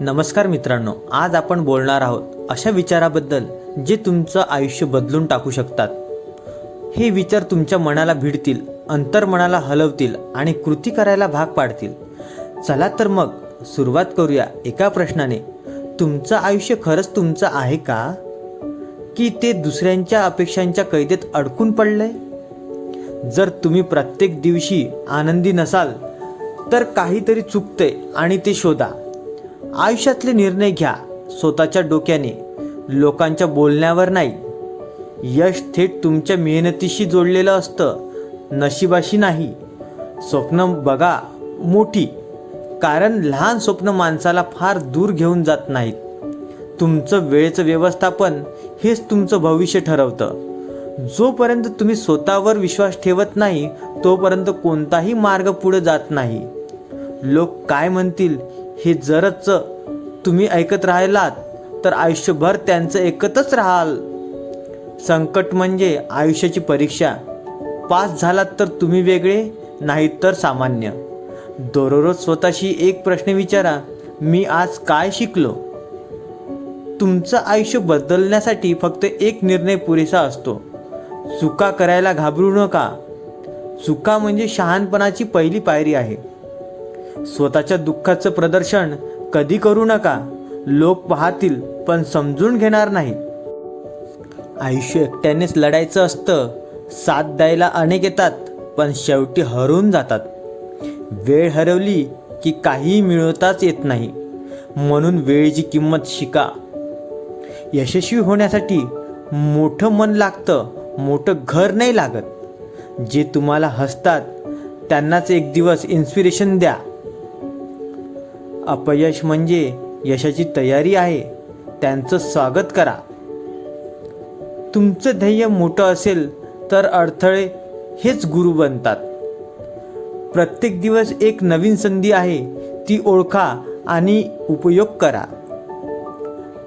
नमस्कार मित्रांनो आज आपण बोलणार आहोत अशा विचाराबद्दल जे तुमचं आयुष्य बदलून टाकू शकतात. हे विचार तुमच्या मनाला भिडतील अंतर्मनाला हलवतील आणि कृती करायला भाग पाडतील. चला तर मग सुरुवात करूया एका प्रश्नाने. तुमचं आयुष्य खरंच तुमचं आहे का? की ते दुसऱ्यांच्या अपेक्षांच्या कैदेत अडकून पडलंय? जर तुम्ही प्रत्येक दिवशी आनंदी नसाल तर काहीतरी चुकतंय आणि ते शोधा. आयुष्यातले निर्णय घ्या. स्वतःच्या डोक्याने. लोकांच्या बोलण्यावर नाही. यश थेट तुमच्या मेहनतीशी जोडलेलं असतं. नशिबाशी नाही. स्वप्न बघा मोठी. कारण लहान स्वप्न माणसाला फार दूर घेऊन जात नाहीत. तुमचं वेळेचं व्यवस्थापन हेच तुमचं भविष्य ठरवतं. जोपर्यंत तुम्ही स्वतःवर विश्वास ठेवत नाही तोपर्यंत कोणताही मार्ग पुढे जात नाही. लोक काय म्हणतील हे जरच तुम्ही ऐकत राहिलात तर आयुष्यभर त्यांचं ऐकतच राहाल. संकट म्हणजे आयुष्याची परीक्षा. पास झालात तर तुम्ही वेगळे नाही तर सामान्य. दररोज स्वतःशी एक प्रश्न विचारा मी आज काय शिकलो? तुमचं आयुष्य बदलण्यासाठी फक्त एक निर्णय पुरेसा असतो. चुका करायला घाबरू नका. चुका म्हणजे शहाणपणाची पहिली पायरी आहे. स्वतःच्या दुःखाचं प्रदर्शन कधी करू नका. लोक पाहतील पण समजून घेणार नाही. आयुष्य एकट्यानेच लढायचं असतं. साथ द्यायला अनेक येतात पण शेवटी हरून जातात. वेळ हरवली की काहीही मिळवताच येत नाही. म्हणून वेळेची किंमत शिका. यशस्वी होण्यासाठी मोठं मन लागतं मोठं घर नाही लागत. जे तुम्हाला हसतात त्यांनाच एक दिवस इन्स्पिरेशन द्या. अपयश म्हणजे यशाची तयारी आहे. त्यांचं स्वागत करा. तुमचं ध्येय मोठं असेल तर अडथळे हेच गुरु बनतात. प्रत्येक दिवस एक नवीन संधी आहे ती ओळखा आणि उपयोग करा.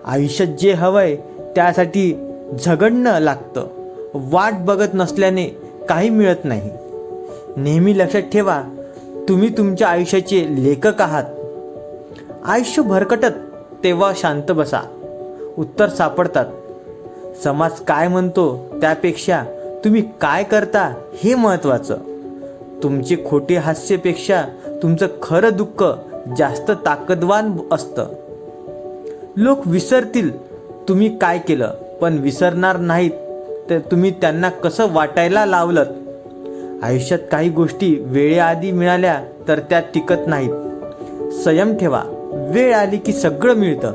आयुष्यात जे हवंय त्यासाठी झगडणं लागतं. वाट बघत नसल्याने काही मिळत नाही. नेहमी लक्षात ठेवा तुम्ही तुमच्या आयुष्याचे लेखक आहात. आयुष्य भरकटत तेव्हा शांत बसा. उत्तर सापडतात. समाज काय म्हणतो त्यापेक्षा तुम्ही काय करता हे महत्त्वाचं. तुमची खोटी हास्यपेक्षा तुमचं खरं दुःख जास्त ताकदवान असतं. लोक विसरतील तुम्ही काय केलं पण विसरणार नाहीत तर तुम्ही त्यांना कसं वाटायला लावलं आयुष्यात काही गोष्टी वेळेआधी मिळाल्या तर त्या टिकत नाहीत. संयम ठेवा. वेळ आली की सगळं मिळतं.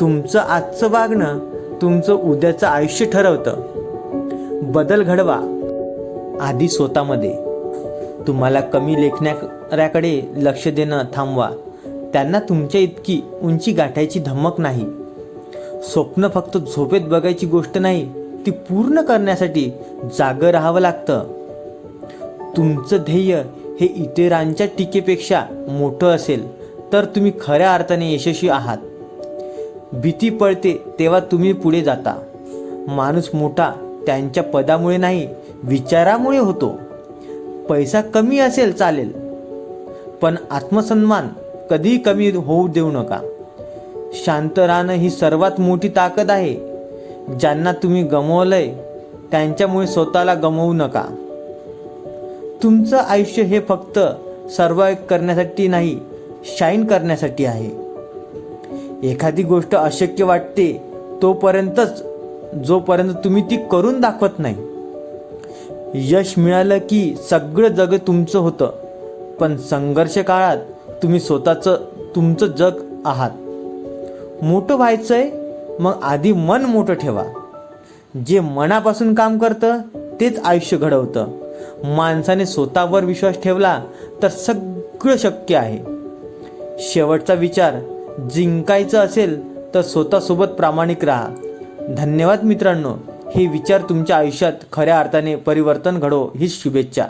तुमचं आजचं वागणं तुमचं उद्याचं आयुष्य ठरवतं. बदल घडवा. आधी स्वतःमध्ये. तुम्हाला कमी लेखण्याकडे लक्ष देणं थांबवा. त्यांना तुमच्या इतकी उंची गाठायची धमक नाही. स्वप्न फक्त झोपेत बघायची गोष्ट नाही ती पूर्ण करण्यासाठी जागं राहावं लागतं. तुमचं ध्येय हे इतरांच्या टीकेपेक्षा मोठं असेल. तर तुम्ही खऱ्या अर्थाने यशस्वी आहात. भीती पळते तेव्हा तुम्ही पुढे जाता. माणूस मोठा त्यांच्या पदामुळे नाही विचारामुळे होतो. पैसा कमी असेल चालेल पण आत्मसन्मान कधीही कमी होऊ देऊ नका. शांत राहणं ही सर्वात मोठी ताकद आहे. ज्यांना तुम्ही गमवलंय त्यांच्यामुळे स्वतःला गमवू नका. तुमचं आयुष्य हे फक्त सर्वाईव्ह करण्यासाठी नाही शाईन करण्यासाठी आहे. एखादी गोष्ट अशक्य वाटते तोपर्यंतच जोपर्यंत तुम्ही ती करून दाखवत नाही. यश मिळालं की सगळं जग तुमचं होतं पण संघर्ष काळात तुम्ही स्वतःचं तुमचं जग आहात. मोठं व्हायचं आहे मग आधी मन मोठं ठेवा. जे मनापासून काम करतं तेच आयुष्य घडवतं. माणसाने स्वतःवर विश्वास ठेवला तर सगळं शक्य आहे. शेवटचा विचार जिंकायचं असेल तर स्वतःसोबत प्रामाणिक राहा. धन्यवाद मित्रांनो. हे विचार तुमच्या आयुष्यात खऱ्या अर्थाने परिवर्तन घडो हीच शुभेच्छा.